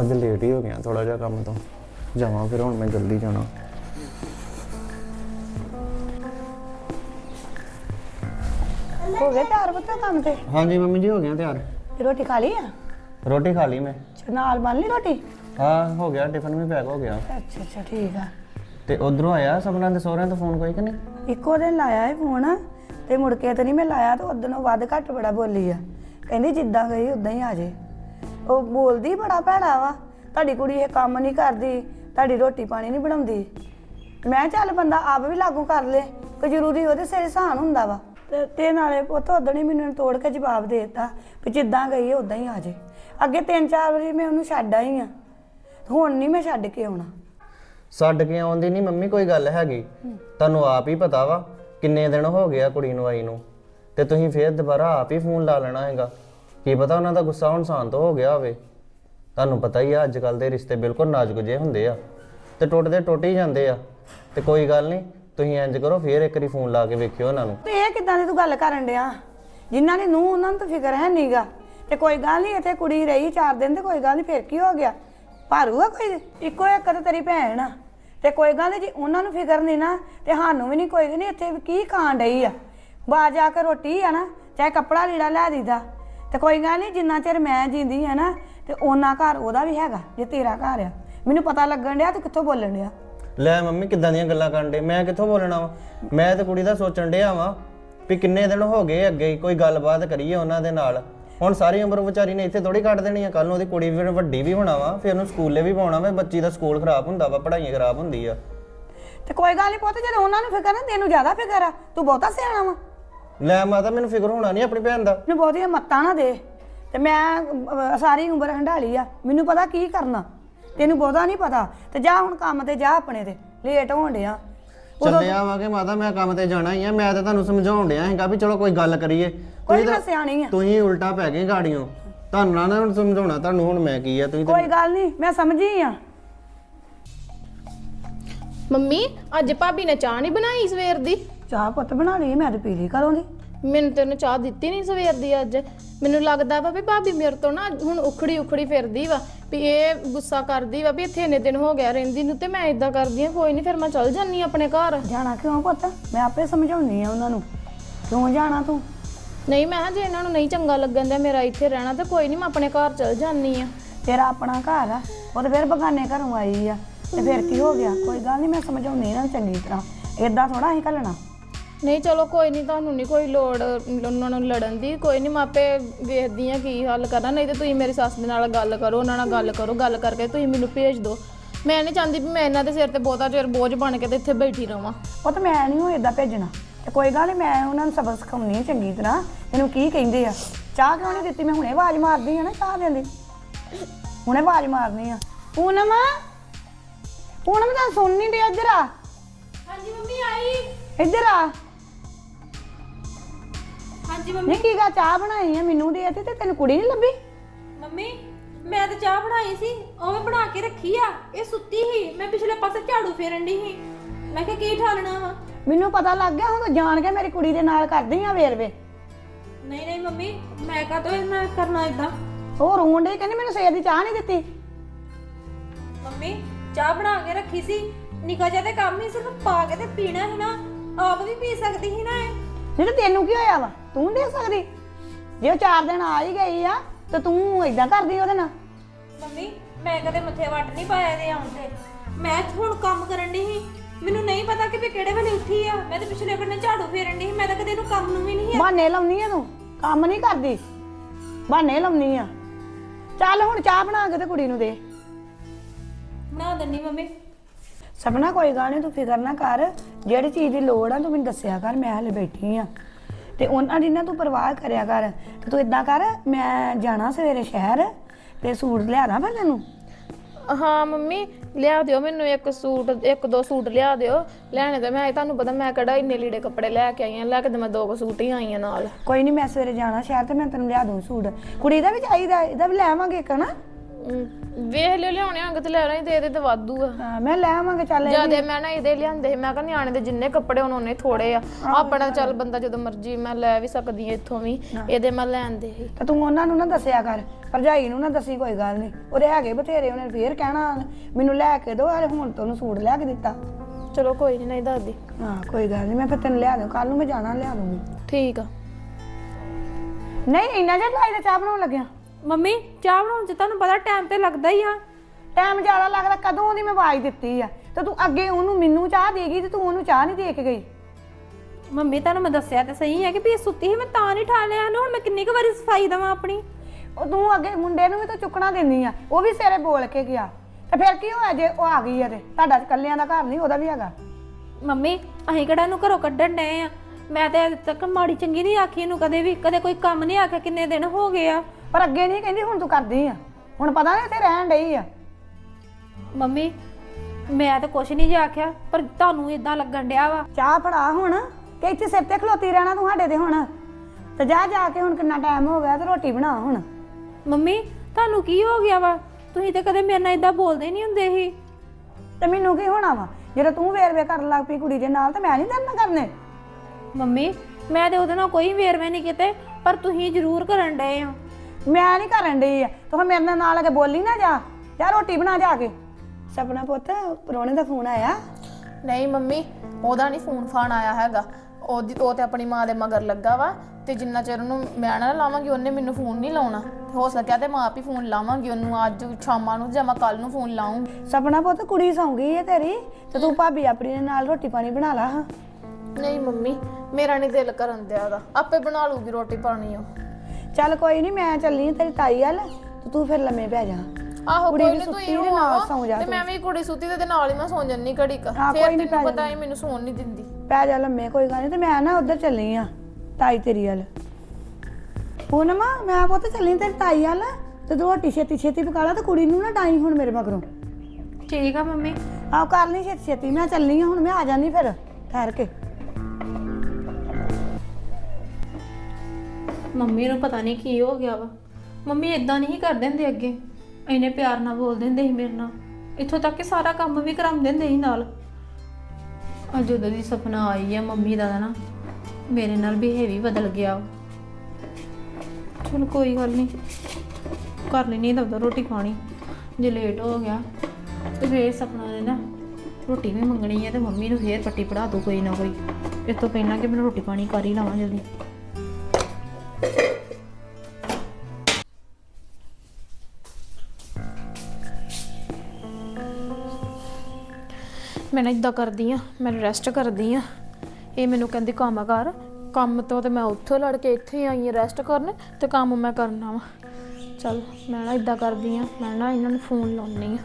ਅੱਜ ਲੇਟ ਹੀ ਹੋ ਗਿਆ ਥੋੜਾ ਜਿਹਾ ਕੰਮ ਤੋਂ। ਜਾਵਾਂ ਫਿਰ ਹੁਣ ਮੈਂ ਜਲਦੀ ਜਾਣਾ। ਹੋ ਗਏ ਤਿਆਰ ਪੁੱਤ ਕੰਮ ਤੇ? ਹਾਂਜੀ ਮੰਮੀ ਜੀ ਹੋ ਗਿਆ ਤਿਆਰ। ਤੇ ਰੋਟੀ ਖਾ ਲਈ ਆ? ਰੋਟੀ ਖਾ ਲਈ ਮੈਂ। ਅੱਛਾ, ਨਾਲ ਬਣ ਲਈ ਰੋਟੀ? ਹਾਂ ਹੋ ਗਿਆ ਟਿਫਨ ਵੀ ਪੈਕ ਹੋ ਗਿਆ। ਅੱਛਾ ਅੱਛਾ ਠੀਕ ਆ। ਤੇ ਉਧਰੋਂ ਆਇਆ ਸਪਨਾ ਦੇ ਸਹੁਰਿਆਂ ਤੋਂ ਫੋਨ ਕੋਈ ਕਿ ਨਹੀਂ? ਇੱਕੋ ਦਿਨ ਲਾਇਆ ਇਹ ਫੋਨ ਤੇ ਮੁੜ ਕੇ ਤੇ ਨਹੀਂ ਮੈਂ ਲਾਇਆ ਤੇ ਉਦੋਂ ਵੱਧ ਘੱਟ ਬੜਾ ਬੋਲੀ ਆ। ਕਹਿੰਦੀ ਜਿੱਦਾਂ ਗਈ ਉਦਾਂ ਹੀ ਆ ਜੇ। ਉਹ ਬੋਲਦੀ ਬੜਾ ਭੈੜਾ ਵਾ। ਤੁਹਾਡੀ ਕੁੜੀ ਇਹ ਕੰਮ ਨਹੀਂ ਕਰਦੀ, ਤੁਹਾਡੀ ਰੋਟੀ ਪਾਣੀ ਨਹੀਂ ਬਣਾਉਂਦੀ। ਮੈਂ ਕਿਹਾ ਚੱਲ ਬੰਦਾ ਆਪ ਵੀ ਲਾਗੂ ਕਰ ਲੇ, ਕਿ ਜ਼ਰੂਰੀ ਉਹਦੇ ਸਿਰ ਇਹਸਾਨ ਹੁੰਦਾ ਵਾ। ਤੇ ਤੇ ਨਾਲੇ ਪੁੱਤ ਉਦੋਂ ਹੀ ਮੈਨੂੰ ਤੋੜ ਕੇ ਜਵਾਬ ਦੇ ਦਿੱਤਾ ਵੀ ਜਿੱਦਾਂ ਗਈ ਉਦਾਂ ਹੀ ਆ ਜੇ। ਅੱਗੇ ਤਿੰਨ ਚਾਰ ਵਾਰੀ ਮੈਂ ਉਹਨੂੰ ਛੱਡ ਆਈ ਆ। ਹੁਣ ਨਹੀਂ ਮੈਂ ਛੱਡ ਕੇ ਆਉਣਾ। ਛੱਡ ਕੇ ਆਉਂਦੀ ਨਹੀਂ ਮੰਮੀ, ਕੋਈ ਗੱਲ ਹੈਗੀ। ਤੁਹਾਨੂੰ ਆਪ ਹੀ ਪਤਾ ਵਾ ਕਿੰਨੇ ਦਿਨ ਹੋ ਗਿਆ ਕੁੜੀ ਨੂੰ ਆਈ ਨੂੰ। ਤੇ ਤੁਸੀਂ ਫੇਰ ਦੁਬਾਰਾ ਆਪ ਹੀ ਫੋਨ ਲਾ ਲੈਣਾ ਹੈਗਾ। ਕੀ ਪਤਾ ਉਹਨਾਂ ਦਾ ਗੁੱਸਾ ਹੁਣ ਸ਼ਾਂਤ ਹੋ ਗਿਆ ਹੋਵੇ? ਤੁਹਾਨੂੰ ਪਤਾ ਹੀ ਆ ਅੱਜ ਕੱਲ ਦੇ ਰਿਸ਼ਤੇ ਬਿਲਕੁਲ ਨਾਜ਼ੁਕ ਜਿਹੇ ਹੁੰਦੇ ਆ ਤੇ ਟੁੱਟਦੇ ਟੁੱਟ ਹੀ ਜਾਂਦੇ ਆ। ਤੇ ਕੋਈ ਗੱਲ ਨਹੀਂ, ਤੁਸੀਂ ਇੰਜ ਕਰੋ, ਫੇਰ ਇੱਕ ਵਾਰੀ ਫੋਨ ਲਾ ਕੇ ਵੇਖਿਓ ਉਹਨਾਂ ਨੂੰ। ਤੇ ਇਹ ਕਿਦਾਂ ਦੀ ਤੂੰ ਗੱਲ ਕਰਨ ਡਿਆ? ਜਿਨ੍ਹਾਂ ਦੀ ਨੂੰ ਉਹਨਾਂ ਨੂੰ ਤਾਂ ਫਿਕਰ ਹੈ ਨਹੀਂਗਾ ਤੇ ਕੋਈ ਗੱਲ ਨਹੀਂ, ਇੱਥੇ ਕੁੜੀ ਰਹੀ ਚਾਰ ਦਿਨ ਤੇ ਕੋਈ ਗੱਲ ਨਹੀਂ, ਫਿਰ ਕੀ ਹੋ ਗਿਆ? ਭਾਰੂ ਆ ਕੋਈ? ਇੱਕੋ ਇੱਕ ਤਾਂ ਤੇਰੀ ਭੈਣ ਆ। ਤੇ ਕੋਈ ਗੱਲ ਨਹੀਂ, ਜੀ ਉਹਨਾਂ ਨੂੰ ਫਿਕਰ ਨਹੀਂ ਨਾ, ਤੇ ਸਾਨੂੰ ਵੀ ਨਹੀਂ ਕੋਈ, ਨਹੀਂ ਇੱਥੇ ਕੀ ਖਾਣ ਡਈ ਆ? ਬਾਹਰ ਜਾ ਕੇ ਰੋਟੀ ਆ ਨਾ, ਚਾਹੇ ਕੱਪੜਾ ਲੀੜਾ ਲੈ ਦੀਦਾ। ਤੇ ਕੋਈ ਗੱਲ ਨਹੀਂ ਜਿੰਨਾ ਚਿਰ ਮੈਂ ਜਿੰਦੀ ਆ ਨਾ ਤੇ ਉਹਨਾਂ ਘਰ ਉਹਦਾ ਵੀ ਹੈਗਾ ਜੇ ਤੇਰਾ ਘਰ ਆ। ਮੈਨੂੰ ਪਤਾ ਲੱਗਣ ਡਿਆ ਤੂੰ ਕਿੱਥੋਂ ਬੋਲਣ ਡਿਆ? ਲੈ ਮੰਮੀ ਕਿੱਦਾਂ ਦੀਆਂ ਗੱਲਾਂ ਕਰਨ ਦੇ ਮੈਂ ਕਿੱਥੋਂ ਬੋਲਣਾ ਵਾ? ਮੈਂ ਤੇ ਕੁੜੀ ਦਾ ਸੋਚਣ ਡਿਆ ਵਾਂ ਵੀ ਕਿੰਨੇ ਦਿਨ ਹੋ ਗਏ ਅੱਗੇ ਹੀ ਕੋਈ ਗੱਲਬਾਤ ਕਰੀਏ ਉਹਨਾਂ ਦੇ ਨਾਲ। ਹੁਣ ਸਾਰੀ ਉਮਰ ਵਿਚਾਰੀ ਨੇ ਇੱਥੇ ਥੋੜੀ ਕੱਢ ਦੇਣੀ ਆ। ਕੱਲ ਨੂੰ ਉਹਦੀ ਕੁੜੀ ਵੀ ਵੱਡੀ ਵੀ ਹੋਣਾ ਵਾ ਫਿਰ ਉਹਨੂੰ ਸਕੂਲੇ ਵੀ ਪਾਉਣਾ ਵਾ ਬੱਚੀ ਦਾ ਸਕੂਲ ਖਰਾਬ ਹੁੰਦਾ ਵਾ ਪੜ੍ਹਾਈ ਖਰਾਬ ਹੁੰਦੀ ਆ। ਤੇ ਕੋਈ ਗੱਲ ਨਹੀਂ ਪੁੱਤ ਜਦੋਂ ਉਹਨਾਂ ਨੂੰ ਫਿਕਰ ਨਾ ਤੈਨੂੰ ਜ਼ਿਆਦਾ ਫਿਕਰ ਆ। ਤੂੰ ਬਹੁਤਾ ਸਿਆਣਾ ਵਾ। ਲੈ ਮਾਤਾ ਮੈਨੂੰ ਫਿਕਰ ਹੋਣਾ ਨਹੀਂ ਆਪਣੀ ਭੈਣ ਦਾ। ਮੈਨੂੰ ਬਹੁਤੀਆਂ ਮੱਤਾਂ ਨਾ ਦੇ। ਤੇ ਮੈਂ ਅਹ, ਸਾਰੀ ਉਮਰ ਹੰਡਾਲੀ ਆ। ਮੈਨੂੰ ਪਤਾ ਕੀ ਕਰਨਾ। ਤੈਨੂੰ ਬਹੁਤਾ ਨਹੀਂ ਪਤਾ। ਤੇ ਜਾ ਹੁਣ ਕੰਮ ਤੇ ਜਾ ਆਪਣੇ ਤੇ। ਲੇਟ ਹੋਣ ਡਿਆ। ਚੱਲਿਆ ਵਾਂਗੇ ਮਾਤਾ ਮੈਂ ਕੰਮ ਤੇ ਜਾਣਾ ਹੀ ਆ। ਮੈਂ ਤਾਂ ਤੁਹਾਨੂੰ ਸਮਝਾਉਣ ਡਿਆ ਹੈਗਾ ਵੀ ਚਲੋ ਕੋਈ ਗੱਲ ਕਰੀਏ। ਕੋਈ ਮੈਂ ਸਿਆਣੀ ਆ। ਤੁਸੀਂ ਉਲਟਾ ਪੈ ਗਏ ਗਾੜੀਆਂ ਤੁਹਾਨੂੰ ਨਾ ਨਾ ਹੁਣ ਸਮਝਾਉਣਾ ਤੁਹਾਨੂੰ ਹੁਣ ਮੈਂ ਕੀ ਆ ਤੁਸੀਂ ਤਾਂ- ਕੋਈ ਗੱਲ ਨਹੀਂ ਮੈਂ ਸਮਝੀ ਆ। ਮੰਮੀ ਅੱਜ ਭਾਬੀ ਨੇ ਚਾਹ ਨਹੀਂ ਬਣਾਈ ਸਵੇਰ ਦੀ? ਚਾਹ ਪੁੱਤ ਬਣਾ ਲਈ ਮੈਂ ਤੇ ਪੀ ਲਈ ਕਦੋਂ ਦੀ। ਮੈਨੂੰ ਤੇ ਉਹਨੇ ਚਾਹ ਦਿੱਤੀ ਨਹੀਂ ਸਵੇਰ ਦੀ ਅੱਜ। ਮੈਨੂੰ ਲੱਗਦਾ ਵਾ ਵੀ ਭਾਬੀ ਮੇਰੇ ਤੋਂ ਨਾ ਹੁਣ ਉਖੜੀ ਉਖੜੀ ਫਿਰਦੀ ਵਾ ਵੀ ਇਹ ਗੁੱਸਾ ਕਰਦੀ ਵਾ ਵੀ ਇੱਥੇ ਇੰਨੇ ਦਿਨ ਹੋ ਗਿਆ ਰਹਿੰਦੀ ਨੂੰ ਤੇ ਮੈਂ ਇਦਾਂ ਕਰਦੀ ਆ ਕੋਈ ਨਹੀਂ ਫਿਰ ਮੈਂ ਚੱਲ ਜਾਨੀ ਆਂ ਆਪਣੇ ਘਰ। ਜਾਣਾ ਕਿਉਂ ਪੁੱਤ? ਮੈਂ ਆਪੇ ਸਮਝਾਉਣੀ ਆ ਉਹਨਾਂ ਨੂੰ। ਕਿਉਂ ਜਾਣਾ ਤੂੰ? ਨਹੀਂ ਮੈਂ ਕਿਹਾ ਜੇ ਇਹਨਾਂ ਨੂੰ ਨਹੀਂ ਚੰਗਾ ਲੱਗਣ ਦਿਆ ਮੇਰਾ ਇੱਥੇ ਰਹਿਣਾ ਤੇ ਕੋਈ ਨਹੀਂ ਮੈਂ ਆਪਣੇ ਘਰ ਚੱਲ ਜਾਨੀ ਆ। ਤੇਰਾ ਆਪਣਾ ਘਰ ਆ ਉਹ ਤੇ ਫਿਰ ਬਗਾਨੇ ਘਰੋਂ ਆਈ ਆ ਤੇ ਫਿਰ ਕੀ ਹੋ ਗਿਆ? ਕੋਈ ਗੱਲ ਨਹੀਂ ਮੈਂ ਸਮਝਾਉਣੀ ਇਹਨਾਂ ਨੂੰ ਚੰਗੀ ਤਰ੍ਹਾਂ। ਏਦਾਂ ਥੋੜਾ ਅਸੀਂ ਘੱਲਣਾ। ਨਹੀਂ ਚਲੋ ਕੋਈ ਨਹੀਂ ਤੁਹਾਨੂੰ ਨਹੀਂ ਕੋਈ ਲੋੜ ਉਹਨਾਂ ਨੂੰ ਲੜਨ ਦੀ ਕੋਈ ਨਹੀਂ ਮਾਪੇ ਵੇਖਦੀ ਆ ਕੀ ਹੱਲ ਕਰਨਾ ਨਹੀਂ ਤੇ ਤੁਸੀਂ ਮੇਰੀ ਸੱਸ ਦੇ ਨਾਲ ਗੱਲ ਕਰੋ ਉਹਨਾਂ ਨਾਲ ਗੱਲ ਕਰੋ ਗੱਲ ਕਰਕੇ ਤੁਸੀਂ ਮੈਨੂੰ ਭੇਜ ਦਿਓ। ਮੈਂ ਨਹੀਂ ਚਾਹੁੰਦੀ ਵੀ ਮੈਂ ਇਹਨਾਂ ਦੇ ਸਿਰ ਤੇ ਬਹੁਤਾ ਚਿਰ ਬੋਝ ਬਣ ਕੇ ਤੇ ਇੱਥੇ ਬੈਠੀ ਰਵਾਂ। ਉਹ ਤਾਂ ਮੈਂ ਨਹੀਂ ਉਹ ਏਦਾਂ ਭੇਜਣਾ। ਤੇ ਕੋਈ ਗੱਲ ਨਹੀਂ ਮੈਂ ਉਹਨਾਂ ਨੂੰ ਸਬਕ ਸਿਖਾਉਣੀ ਆ ਚੰਗੀ ਤਰ੍ਹਾਂ। ਇਹਨੂੰ ਕੀ ਕਹਿੰਦੇ ਆ? ਚਾਹ ਕਿਉਂ ਨਹੀਂ ਦਿੱਤੀ? ਮੈਂ ਹੁਣੇ ਆਵਾਜ਼ ਮਾਰਦੀ ਆ ਨਾ ਚਾਹ ਦੇਣ ਦੀ। ਹੁਣੇ ਆਵਾਜ਼ ਮਾਰਨੀ ਆ। ਪੂਨਮ ਪੂਨਮ ਤਾਂ ਸੁਣ ਨਹੀਂ ਡਿਆ ਇੱਧਰ ਆ। ਹਾਂਜੀ ਮੰਮੀ ਆਈ। ਇੱਧਰ ਆ। ਹਾਂਜੀ ਮੰਮੀ। ਨਹੀਂ ਕੀ ਗਾ ਚਾਹ ਬਣਾਈ ਆ ਮੈਨੂੰ ਦੇ ਤੇ ਤੈਨੂੰ ਕੁੜੀ ਨਹੀਂ ਲੱਭੀ? ਮੰਮੀ ਮੈਂ ਤਾਂ ਚਾਹ ਬਣਾਈ ਸੀ ਉਵੇਂ ਬਣਾ ਕੇ ਰੱਖੀ ਆ ਇਹ ਸੁੱਤੀ ਸੀ ਮੈਂ ਪਿਛਲੇ ਪਾਸੇ ਝਾੜੂ ਫੇਰਨ ਦੀ ਸੀ। ਮੈਂ ਕਿਹਾ ਕੀ ਠਾਲਣਾ ਵਾ? ਮੈਨੂੰ ਪਤਾ ਲੱਗ ਗਿਆ ਹੁਣ ਤੂੰ ਜਾਣ ਕੇ ਮੇਰੀ ਕੁੜੀ ਦੇ ਨਾਲ ਕਰਦੀ ਆ ਵੇਰਵੇ। ਨਹੀਂ ਨਹੀਂ ਮੰਮੀ ਮੈਂ ਕਾਹਤੋਂ ਇਹਨਾਂ ਕਰਨਾ ਇਦਾਂ ਉਹ ਰੋਣ ਡਈ ਕਹਿੰਦੀ ਮੈਨੂੰ ਸਵੇਰ ਦੀ ਚਾਹ ਨਹੀਂ ਦਿੱਤੀ। ਮੰਮੀ ਚਾਹ ਬਣਾ ਕੇ ਰੱਖੀ ਸੀ ਨਿਕਾ ਜਿਹਾ ਤੇ ਕੰਮ ਹੀ ਸਿਰਫ ਪਾ ਕੇ ਤੇ ਪੀਣਾ ਸੀ ਨਾ ਆਪ ਵੀ ਪੀ ਸਕਦੀ ਸੀ ਨਾ ਇਹ। ਨਹੀਂ ਤੇ ਤੈਨੂੰ ਕੀ ਹੋਇਆ ਵਾ? ਤੂੰ ਦੇ ਸਕਦੀ? ਜੇ ਉਹ ਚਾਰ ਦਿਨ ਆ ਹੀ ਗਈ ਆ ਤੇ ਤੂੰ ਏਦਾਂ ਕਰਦੀ ਉਹਦੇ ਨਾਲ? ਮੰਮੀ ਮੈਂ ਕਦੇ ਮੱਥੇ ਵੱਟ ਨਹੀਂ ਪਾਇਆ ਇਹਦੇ ਆਉਣ ਤੇ। ਮੈਂ ਤਾਂ ਹੁਣ ਕੰਮ ਕਰਨ ਦੀ ਸੀ। ਮੈਨੂੰ ਨਹੀਂ ਪਤਾ ਕਿ ਵੀ ਕਿਹੜੇ ਵੇਲੇ ਉੱਠੀ ਆ। ਮੈਂ ਤਾਂ ਪਿਛਲੇ ਬੰਨੇ ਝਾੜੂ ਫੇਰਨ ਦੀ ਸੀ। ਮੈਂ ਤਾਂ ਕਦੇ ਇਹਨੂੰ ਕੰਮ ਨੂੰ ਵੀ ਨਹੀਂ ਬਹਾਨੇ ਲਾਉਣੀ ਆ ਤੂੰ? ਕੰਮ ਨਹੀਂ ਕਰਦੀ? ਬਹਾਨੇ ਲਾਉਣੀ ਆ। ਚੱਲ ਹੁਣ ਚਾਹ ਬਣਾ ਕੇ ਤੇ ਕੁੜੀ ਨੂੰ ਦੇ। ਬਣਾ ਦਿੰਨੀ ਮੰਮੀ। ਸਪਨਾ ਕੋਈ ਗੱਲ ਨਹੀਂ ਤੂੰ ਫਿਕਰ ਨਾ ਕਰ। ਜਿਹੜੀ ਚੀਜ਼ ਦੀ ਲੋੜ ਆ ਤੂੰ ਮੈਨੂੰ ਦੱਸਿਆ ਕਰ। ਮੈਂ ਹਲੇ ਬੈਠੀ ਆ। ਤੇ ਉਹਨਾਂ ਦੀ ਨਾ ਤੂੰ ਪਰਵਾਹ ਕਰਿਆ ਕਰ ਤੇ ਤੂੰ ਇਦਾਂ ਕਰ ਮੈਂ ਜਾਣਾ ਸਵੇਰੇ ਸ਼ਹਿਰ ਤੇ ਸੂਟ ਲਿਆਦਾ ਫਿਰ ਤੈਨੂੰ ਹਾਂ ਮੰਮੀ ਲਿਆ ਦਿਓ ਮੈਨੂੰ ਇੱਕ ਸੂਟ ਇੱਕ ਦੋ ਸੂਟ ਲਿਆ ਦਿਓ। ਲੈਣੇ ਤੇ ਮੈਂ ਤੁਹਾਨੂੰ ਪਤਾ ਮੈਂ ਕਿਹੜਾ ਇੰਨੇ ਲੀੜੇ ਕੱਪੜੇ ਲੈ ਕੇ ਆਈ ਆ ਲੈ ਕੇ ਤੇ ਮੈਂ ਦੋ ਕੁ ਸੂਟ ਹੀ ਆਈ ਆ ਨਾਲ। ਕੋਈ ਨਹੀਂ ਮੈਂ ਸਵੇਰੇ ਜਾਣਾ ਸ਼ਹਿਰ ਤੇ ਮੈਂ ਤੈਨੂੰ ਲਿਆ ਦੂੰ ਸੂਟ। ਕੁੜੀ ਦਾ ਵੀ ਚਾਹੀਦਾ ਇਹਦਾ ਵੀ ਲੈ ਆਵਾਂਗੇ ਇੱਕ ਨਾ ਵੇਖ ਲਿਓ ਲਿਆਉਣੇ ਹੋਣਗੇ ਤੇ ਲੈ ਲਈ ਤੇ ਇਹਦੇ ਤੇ ਵਾਧੂ ਆ। ਹਾਂ, ਮੈਂ ਲੈ ਆਵਾਂਗੇ ਚੱਲ ਇਹ ਜਿਆਦੇ ਮੈਂ ਨਾ ਇਹਦੇ ਲਿਆਂਦੇ ਸੀ। ਮੈਂ ਕਿਹਾ ਨਿਆਣੇ ਦੇ ਜਿੰਨੇ ਕੱਪੜੇ ਹੁਣ ਉਹਨੇ ਥੋੜੇ ਆ। ਆਪਣਾ ਚੱਲ ਬੰਦਾ ਜਦੋਂ ਮਰਜ਼ੀ ਮੈਂ ਲੈ ਵੀ ਸਕਦੀ ਆ ਇੱਥੋਂ ਵੀ। ਇਹਦੇ ਮੈਂ ਲੈਂਦੇ ਸੀ। ਤੇ ਤੂੰ ਉਹਨਾਂ ਨੂੰ ਨਾ ਦੱਸਿਆ ਕਰ। ਭਰਜਾਈ ਨੂੰ ਨਾ ਦੱਸੀ ਕੋਈ ਗੱਲ ਨਹੀਂ ਉਹਦੇ ਹੈਗੇ ਬਥੇਰੇ ਉਹਨੇ ਫੇਰ ਕਹਿਣਾ ਮੈਨੂੰ ਲੈ ਕੇ ਦੋ ਅਰੇ ਹੁਣ ਤੋਂ ਸੂਟ ਲਿਆ ਕੇ ਦਿੱਤਾ। ਚਲੋ ਕੋਈ ਨਹੀਂ ਨਹੀਂ ਦੱਸਦੀ। ਹਾਂ ਕੋਈ ਗੱਲ ਨਹੀਂ ਮੈਂ ਫਿਰ ਤੈਨੂੰ ਲਿਆ ਦੂੰ ਕੱਲ ਨੂੰ ਮੈਂ ਜਾਣਾ ਲਿਆ ਦੂੰਗੀ ਠੀਕ ਆ। ਨਹੀਂ ਇੰਨਾ ਜਿਹਾ ਲਾਈ ਦਾ ਚਾਹ ਬਣਾਉਣ ਲੱਗਿਆ। ਮੰਮੀ ਚਾਹ ਬਣਾਉਣ 'ਚ ਤੁਹਾਨੂੰ ਪਤਾ ਟਾਈਮ ਤੇ ਲੱਗਦਾ ਹੀ ਆ। ਟਾਈਮ ਜ਼ਿਆਦਾ ਲੱਗਦਾ ਕਦੋਂ ਦੀ ਮੈਂ ਆਵਾਜ਼ ਦਿੱਤੀ ਆ? ਤੇ ਤੂੰ ਅੱਗੇ ਉਹਨੂੰ ਮੈਨੂੰ ਚਾਹ ਦੇਗੀ ਤੇ ਤੂੰ ਉਹਨੂੰ ਚਾਹ ਨਹੀਂ ਦੇ ਕੇ ਗਈ? ਮੰਮੀ ਤੁਹਾਨੂੰ ਮੈਂ ਦੱਸਿਆ ਤੇ ਸਹੀ ਹੈ ਕਿ ਵੀ ਇਹ ਸੁੱਤੀ ਸੀ ਮੈਂ ਤਾਂ ਨਹੀਂ ਠਾ ਲਿਆ ਇਹਨੂੰ ਹੁਣ ਮੈਂ ਕਿੰਨੀ ਕੁ ਵਾਰੀ ਸਫ਼ਾਈ ਦਵਾਂ ਆਪਣੀ? ਉਹ ਤੂੰ ਅੱਗੇ ਮੁੰਡੇ ਨੂੰ ਵੀ ਤਾਂ ਚੁੱਕਣਾ ਦਿੰਦੀ ਆ ਉਹ ਵੀ ਸਿਰੇ ਬੋਲ ਕੇ ਗਿਆ। ਤੇ ਫਿਰ ਕੀ ਹੋਇਆ ਜੇ ਉਹ ਆ ਗਈ ਆ ਤੇ? ਤੁਹਾਡਾ ਇਕੱਲਿਆਂ ਦਾ ਘਰ ਨਹੀਂ ਉਹਦਾ ਵੀ ਹੈਗਾ? ਮੰਮੀ ਅਸੀਂ ਕਿਹੜਾ ਇਹਨੂੰ ਘਰੋਂ ਕੱਢਣ ਡਏ ਆ? ਮੈਂ ਤੇ ਅੱਜ ਤੱਕ ਮਾੜੀ ਚੰਗੀ ਨਹੀਂ ਆਖੀ ਇਹਨੂੰ ਕਦੇ ਵੀ ਕਦੇ ਕੋਈ ਕੰਮ ਨਹੀਂ ਆਖਿਆ ਕਿੰਨੇ ਦਿਨ ਹੋ ਗਏ ਆ। ਪਰ ਅੱਗੇ ਨਹੀਂ ਕਹਿੰਦੀ ਹੁਣ ਤੂੰ ਕਰਦੀ ਆ। ਹੁਣ ਪਤਾ ਨਹੀਂ ਇੱਥੇ ਰਹਿਣ ਡਈ ਆ। ਮੰਮੀ ਮੈਂ ਤਾਂ ਕੁਛ ਨਹੀਂ ਜੇ ਆਖਿਆ ਪਰ ਤੁਹਾਨੂੰ ਇਦਾਂ ਲੱਗਣ ਡਿਆ ਵਾ। ਚਾਹ ਫੜਾ ਹੁਣ ਕਿ ਇੱਥੇ ਸਿਰ ਤੇ ਖਲੋਤੀ ਰਹਿਣਾ ਤੂੰ ਸਾਡੇ ਤੇ ਹੁਣ। ਤੇ ਜਾ ਜਾ ਕੇ ਹੁਣ ਕਿੰਨਾ ਟਾਈਮ ਹੋ ਗਿਆ ਤੇ ਰੋਟੀ ਬਣਾ ਹੁਣ। ਮੰਮੀ ਤੁਹਾਨੂੰ ਕੀ ਹੋ ਗਿਆ ਵਾ? ਤੁਸੀਂ ਤੇ ਕਦੇ ਮੇਰੇ ਨਾਲ ਇਦਾਂ ਬੋਲਦੇ ਨਹੀਂ ਹੁੰਦੇ ਸੀ। ਤੇ ਮੈਨੂੰ ਕੀ ਹੋਣਾ ਵਾ? ਜਦੋਂ ਤੂੰ ਵੇਰਵੇ ਕਰਨ ਲੱਗ ਪਈ ਕੁੜੀ ਦੇ ਨਾਲ ਤੇ ਮੈਂ ਨਹੀਂ ਤੇਰੇ ਨਾਲ ਕਰਨੇ। ਮੰਮੀ ਮੈਂ ਤੇ ਉਹਦੇ ਨਾਲ ਕੋਈ ਵੇਰਵੇ ਨਹੀਂ ਕੀਤੇ ਪਰ ਤੁਸੀਂ ਜ਼ਰੂਰ ਕਰਨ ਡਏ ਆ ਮੈਂ ਨਹੀਂ ਕਰਨ ਡਈ ਆ। ਤੂੰ ਮੇਰੇ ਨਾਲ ਨਾਲ ਆ ਕੇ ਬੋਲੀ ਨਾ ਜਾ। ਜਾ ਰੋਟੀ ਬਣਾ ਜਾ ਕੇ। ਸਪਨਾ ਪੁੱਤ ਪਰੋਣੇ ਦਾ ਫੋਨ ਆਇਆ? ਨਹੀਂ ਮੰਮੀ ਉਹਦਾ ਨਹੀਂ ਫੋਨ ਫਾਨ ਆਇਆ ਹੈਗਾ। ਉਹਦੀ ਉਹ ਤੇ ਆਪਣੀ ਮਾਂ ਦੇ ਮਗਰ ਲੱਗਾ ਵਾ ਤੇ ਜਿੰਨਾ ਚਿਰ ਉਹਨੂੰ ਮੈਂ ਨਾ ਲਾਵਾਂਗੀ ਉਹਨੇ ਮੈਨੂੰ ਫੋਨ ਨਹੀਂ ਲਾਉਣਾ। ਤੇ ਹੋ ਸਕਿਆ ਤੇ ਮਾਂ ਆਪ ਹੀ ਫੋਨ ਲਾਵਾਂਗੀ ਉਹਨੂੰ ਅੱਜ ਸ਼ਾਮਾਂ ਨੂੰ ਜਾਂ ਮੈਂ ਕੱਲ ਨੂੰ ਫੋਨ ਲਾਉਂਗੀ ਸਪਨਾ ਪੁੱਤ ਕੁੜੀ ਸੌਂ ਗਈ ਹੈ ਤੇਰੀ। ਤੇ ਤੂੰ ਭਾਬੀ ਆਪਣੀ ਦੇ ਨਾਲ ਰੋਟੀ ਪਾਣੀ ਬਣਾ ਲਾ। ਹਾਂ ਨਹੀਂ ਮੰਮੀ ਮੇਰਾ ਨਹੀਂ ਦਿਲ ਕਰਨ ਦਿਆ ਦਾ ਆਪੇ ਬਣਾ ਲੂਗੀ ਰੋਟੀ ਪਾਣੀ ਉਹ। ਚੱਲ ਕੋਈ ਨਹੀਂ ਮੈਂ ਚੱਲੀ ਤੇਰੀ ਤਾਈ ਵੱਲ ਤੇ ਤੂੰ ਫਿਰ ਲੰਮੇ ਪੈ ਜਾ। ਆਹੋ ਕੁੜੀ ਕੋਈ ਵੀ ਨਹੀਂ ਸੁੱਤੀ ਤੂੰ ਤੇ ਇਹੋ ਨਾਲ ਸੌਂ ਜਾ ਤੇ ਮੈਂ ਵੀ ਕੁੜੀ ਸੁੱਤੀ ਤੇ ਨਾਲ ਹੀ ਮੈਂ ਸੌਂ ਜੰਨੀ ਘੜੀ ਕ। ਹਾਂ, ਫਿਰ ਤੈਨੂੰ ਪੈ ਪਤਾ ਹੀ ਮੈਨੂੰ ਸੌਣ ਨਹੀਂ ਦਿੰਦੀ। ਪੈ ਜਾ ਲੰਮੇ ਕੋਈ ਗੱਲ ਨਹੀਂ ਤੇ ਮੈਂ ਨਾ ਉਧਰ ਚੱਲੀ ਆ ਤਾਈ ਤੇਰੀ ਵੱਲ। ਪੂਨਮ ਮੈਂ ਪੁੱਤ ਚੱਲੀ ਤੇਰੀ ਤਾਈ ਵੱਲ ਤੇ ਤੂੰ ਰੋਟੀ ਛੇਤੀ ਛੇਤੀ ਪਕਾ ਲਾ ਤੇ ਕੁੜੀ ਨੂੰ ਨਾ ਟਾਈਮ ਹੁਣ ਮੇਰੇ ਮਗਰੋਂ। ਠੀਕ ਆ ਮੰਮੀ। ਆਹ ਕਰ ਲਈ ਛੇਤੀ ਛੇਤੀ ਮੈਂ ਚੱਲੀ ਆ ਹੁਣ ਮੈਂ ਆ ਜਾਣੀ ਫਿਰ ਠਹਿਰ ਕੇ। ਮੰਮੀ ਨੂੰ ਪਤਾ ਨਹੀਂ ਕੀ ਹੋ ਗਿਆ ਵਾ। ਮੰਮੀ ਇਦਾਂ ਨਹੀਂ ਕਰਦੇ ਹੁੰਦੇ ਅੱਗੇ। ਇੰਨੇ ਪਿਆਰ ਨਾਲ ਬੋਲਦੇ ਹੁੰਦੇ ਸੀ ਮੇਰੇ ਨਾਲ। ਇੱਥੋਂ ਤੱਕ ਕਿ ਸਾਰਾ ਕੰਮ ਵੀ ਕਰਾਉਂਦੇ ਹੁੰਦੇ ਸੀ ਨਾਲ। ਅੱਜ ਜਦੋਂ ਦੀ ਸੁਪਨਾ ਆਈ ਆ ਮੰਮੀ ਦਾ ਨਾ। ਮੇਰੇ ਨਾਲ ਬਿਹੇਵ ਹੀ ਬਦਲ ਗਿਆ। ਚਲ ਕੋਈ ਗੱਲ ਨਹੀਂ। ਕਰ ਲੈਣੀ ਤਾਂ ਰੋਟੀ ਖਾਣੀ ਜੇ ਲੇਟ ਹੋ ਗਿਆ, ਤੇ ਫੇਰ ਸੁਪਨਾ ਦੇ ਨਾ। ਰੋਟੀ ਵੀ ਮੰਗਣੀ ਹੈ ਤੇ ਮੰਮੀ ਨੂੰ ਫੇਰ ਪੱਟੀ ਪੜਾ ਦੋ ਕੋਈ ਨਾ ਕੋਈ। ਇਸ ਤੋਂ ਪਹਿਲਾਂ ਕਿ ਮੈਨੂੰ ਰੋਟੀ ਪਾਣੀ ਕਰ ਹੀ ਲਵਾਂ ਜਲਦੀ। ਮੈਂ ਨਾ ਇਦਾਂ ਕਰਦੀ ਆ, ਮੈਂ ਰੈਸਟ ਕਰਦੀ ਆ। ਇਹ ਮੈਨੂੰ ਕਹਿੰਦੀ, ਕੰਮ ਕਰ, ਕੰਮ ਤੋਂ ਤੇ ਮੈਂ ਉੱਥੋਂ ਲੜ ਕੇ ਇੱਥੇ ਆਈ ਆ ਰੈਸਟ ਕਰਨ ਤੇ ਕੰਮ ਮੈਂ ਕਰਨਾ ਵਾ। ਚਲ, ਮੈਂ ਨਾ ਇਦਾਂ ਕਰਦੀ ਆ, ਮੈਂ ਨਾ ਇਹਨਾਂ ਨੂੰ ਫੋਨ ਲਾਉਣੀ ਆ।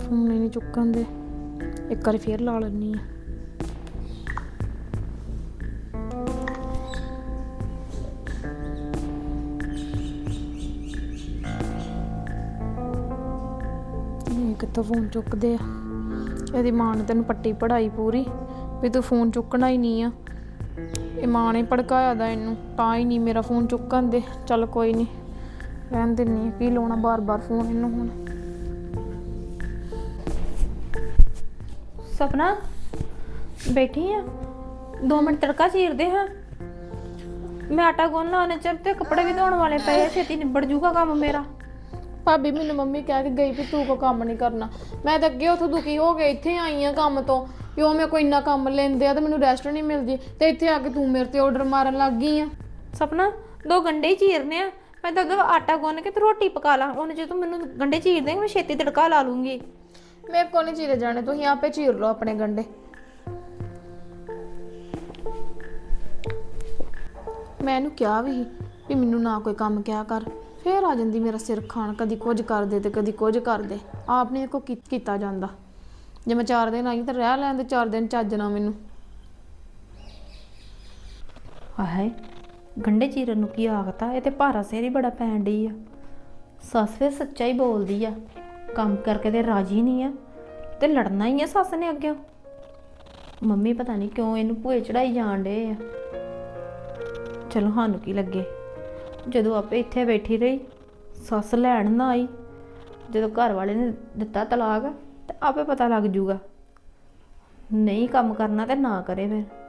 ਫੋਨ ਹੀ ਨਹੀਂ ਚੁੱਕਣ ਦੇ। ਇੱਕ ਵਾਰੀ ਫੇਰ ਲਾ ਲੈਣੀ ਆ ਇਹ ਕਿੱਥੋਂ ਫੋਨ ਚੁੱਕਦੇ ਆ? ਇਹਦੀ ਮਾਂ ਨੇ ਤੈਨੂੰ ਪੱਟੀ ਪੜਾਈ ਪੂਰੀ, ਵੀ ਤੂੰ ਫੋਨ ਚੁੱਕਣਾ ਹੀ ਨਹੀਂ ਆ। ਇਹ ਮਾਂ ਨੇ ਭੜਕਾਇਆ ਦਾ ਇਹਨੂੰ, ਤਾਂ ਹੀ ਨਹੀਂ ਮੇਰਾ ਫੋਨ ਚੁੱਕਣ ਦੇ। ਚੱਲ ਕੋਈ ਨਹੀਂ, ਰਹਿਣ ਦਿੰਨੀ ਕੀ ਲਾਉਣਾ ਬਾਰ-ਬਾਰ ਫੋਨ ਇਹਨੂੰ ਹੁਣ? ਸਪਨਾ? ਬੈਠੀ ਆ। 2 ਮਿੰਟ ਤੜਕਾ ਚੀਰਦੇ ਹਾਂ। ਮੈਂ ਆਟਾ ਗੁੰਨ ਲਾ ਉਹਨੇ ਚਿਰ ਤੇ ਕੱਪੜੇ ਵੀ ਧੋਣ ਵਾਲੇ ਪਏ ਆ ਛੇਤੀ ਨਿਬੜ ਜੂਗਾ ਕੰਮ ਮੇਰਾ। ਭਾਬੀ ਮੈਨੂੰ ਮੰਮੀ ਕਹਿ ਕੇ ਗਈ ਵੀ ਤੂੰ ਕੋ ਕੰਮ ਨਹੀਂ ਕਰਨਾ। ਮੈਂ ਤਾਂ ਅੱਗੇ ਉਥੋਂ ਦੁਖੀ ਹੋ ਕੇ ਇੱਥੇ ਆਈ ਆ ਕੰਮ ਤੋਂ ਕਿ ਉਹ ਮੇਰੇ ਕੋਈ ਇੰਨਾ ਕੰਮ ਲੈਂਦੇ ਆ ਤੇ ਮੈਨੂੰ ਰੈਸਟ ਨਹੀਂ ਮਿਲਦੀ। ਤੇ ਇੱਥੇ ਆ ਕੇ ਤੂੰ ਮੇਰੇ ਤੇ ਆਰਡਰ ਮਾਰਨ ਲੱਗ ਗਈ ਆ। ਸਪਨਾ ਦੋ ਗੰਡੇ ਹੀ ਚੀਰਨੇ ਆ। ਮੈਂ ਤਾਂ ਉਦੋਂ ਆਟਾ ਗੁੰਨ ਕੇ ਤੇ ਰੋਟੀ ਪਕਾ ਲਾ। ਉਹਨੇ ਜੇ ਤੂੰ ਮੈਨੂੰ ਗੰਡੇ ਚੀਰ ਦੇਂਗੇ ਮੈਂ ਛੇਤੀ ਤੜਕਾ ਲਾ ਲੂੰਗੀ। ਮੇਰੇ ਕੋਲ ਨਹੀਂ ਚੀਰੇ ਜਾਣੇ, ਤੁਸੀਂ ਆਪੇ ਚੀਰ ਲਓ ਆਪਣੇ ਗੰਡੇ। ਮੈਂ ਇਹਨੂੰ ਕਿਹਾ ਵੀ ਸੀ ਵੀ ਮੈਨੂੰ ਨਾ ਕੋਈ ਕੰਮ ਕਿਹਾ ਕਰ, ਫੇਰ ਆ ਜਾਂਦੀ ਮੇਰਾ ਸਿਰ ਖਾਣ, ਕਦੀ ਕੁਝ ਕਰ ਦੇ ਤੇ ਕਦੀ ਕੁਝ ਕਰ ਦੇ ਆਪ ਨੇ ਕੋ ਕੀਤਾ ਜਾਂਦਾ। ਜੇ ਮੈਂ 4 ਦਿਨ ਆਈ ਤਾਂ ਰਹਿ ਲੈਣ ਦੇ 4 ਦਿਨ ਚੱਜ ਨਾ ਮੈਨੂੰ। ਹਾਏ, ਗੰਡੇ ਚੀਰਨ ਨੂੰ ਕੀ ਆਖਤਾ, ਇਹ ਤੇ ਭਾਰਾ ਸਿਰ ਹੀ ਬੜਾ ਪੈਣ ਡਈ ਆ। ਸੱਸ ਫਿਰ ਸੱਚਾ ਹੀ ਬੋਲਦੀ ਆ। ਕੰਮ ਕਰਕੇ ਤੇ ਰਾਜੀ ਨਹੀਂ ਆ। ਤੇ ਲੜਨਾ ਹੀ ਆ ਸੱਸ ਨੇ ਅੱਗੇ ਮੰਮੀ ਪਤਾ ਨਹੀਂ ਕਿਉਂ ਇਹਨੂੰ ਭੂਏ ਚੜਾਈ ਜਾਣ ਡੇ ਆ। ਚਲੋ ਸਾਨੂੰ ਕੀ ਲੱਗੇ। ਜਦੋਂ ਆਪੇ ਇੱਥੇ ਬੈਠੀ ਰਹੀ, ਸੱਸ ਲੈਣ ਨਾ ਆਈ। ਜਦੋਂ ਘਰ ਵਾਲੇ ਨੇ ਦਿੱਤਾ ਤਲਾਕ, ਤੇ ਆਪੇ ਪਤਾ ਲੱਗ ਜੂਗਾ। ਨਹੀਂ ਕੰਮ ਕਰਨਾ ਤੇ ਨਾ ਕਰੇ ਫਿਰ।